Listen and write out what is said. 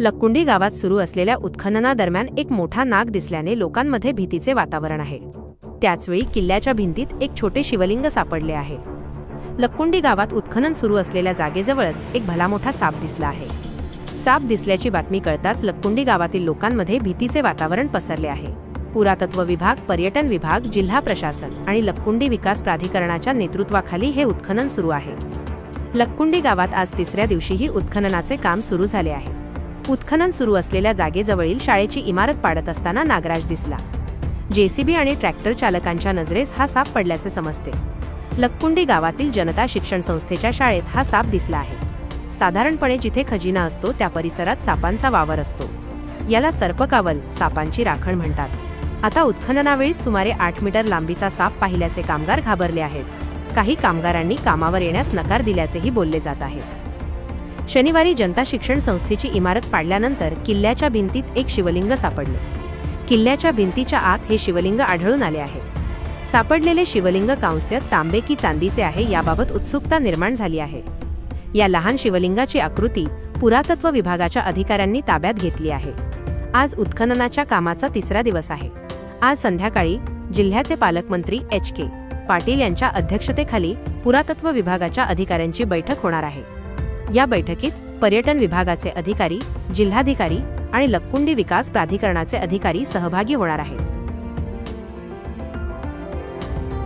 लक्कुंडी गावात सुरू असलेल्या उत्खननादरम्यान एक मोठा नाग दिसल्याने लोकांमध्ये भीतीचे वातावरण आहे. त्याचवेळी किल्ल्याच्या भिंतीत एक छोटे शिवलिंग सापडले आहे. लक्कुंडी गावात उत्खनन सुरू असलेल्या जागेजवळच एक भला मोठा साप दिसला आहे. साप दिसल्याची बातमी कळताच लक्कुंडी गावातील लोकांमध्ये भीतीचे वातावरण पसरले आहे. पुरातत्व विभाग पर्यटन विभाग जिल्हा प्रशासन आणि लक्कुंडी विकास प्राधिकरणाच्या नेतृत्वाखाली हे उत्खनन सुरू आहे. लक्कुंडी गावात आज तिसऱ्या दिवशीही उत्खननाचे काम सुरू झाले आहे. उत्खनन सुरू असलेल्या जागेजवळील शाळेची इमारत पाडत असताना नागराज दिसला. जेसीबी आणि ट्रॅक्टर चालकांच्या नजरेस हा साप पडल्याचे समजते. लक्कुंडी गावातील जनता शिक्षण संस्थेच्या शाळेत हा साप दिसला आहे. साधारणपणे जिथे खजिना असतो त्या परिसरात सापांचा वावर असतो. याला सर्पकावल सापांची राखण म्हणतात. आता उत्खननावेळीच सुमारे आठ मीटर लांबीचा साप पाहिल्याचे कामगार घाबरले आहेत. काही कामगारांनी कामावर येण्यास नकार दिल्याचेही बोलले जात आहे. शनिवारी जनता शिक्षण संस्थेची इमारत पाडल्यानंतर किल्ल्याच्या भिंतीत एक शिवलिंग सापडले. किल्ल्याच्या भिंतीच्या आत हे शिवलिंग आढळून आले आहे. सापडलेले शिवलिंग कांस्य तांबे की चांदीचे आहे याबाबत उत्सुकता निर्माण झाली आहे. या लहान शिवलिंगाची आकृती पुरातत्व विभागाच्या अधिकाऱ्यांनी ताब्यात घेतली आहे. आज उत्खननाच्या कामाचा तिसरा दिवस आहे. आज संध्याकाळी जिल्ह्याचे पालकमंत्री एच के पाटील यांच्या अध्यक्षतेखाली पुरातत्व विभागाच्या अधिकाऱ्यांची बैठक होणार आहे. या बैठकीत पर्यटन विभागाचे अधिकारी जिल्हाधिकारी आणि लक्कुंडी विकास प्राधिकरणाचे अधिकारी सहभागी होणार आहेत.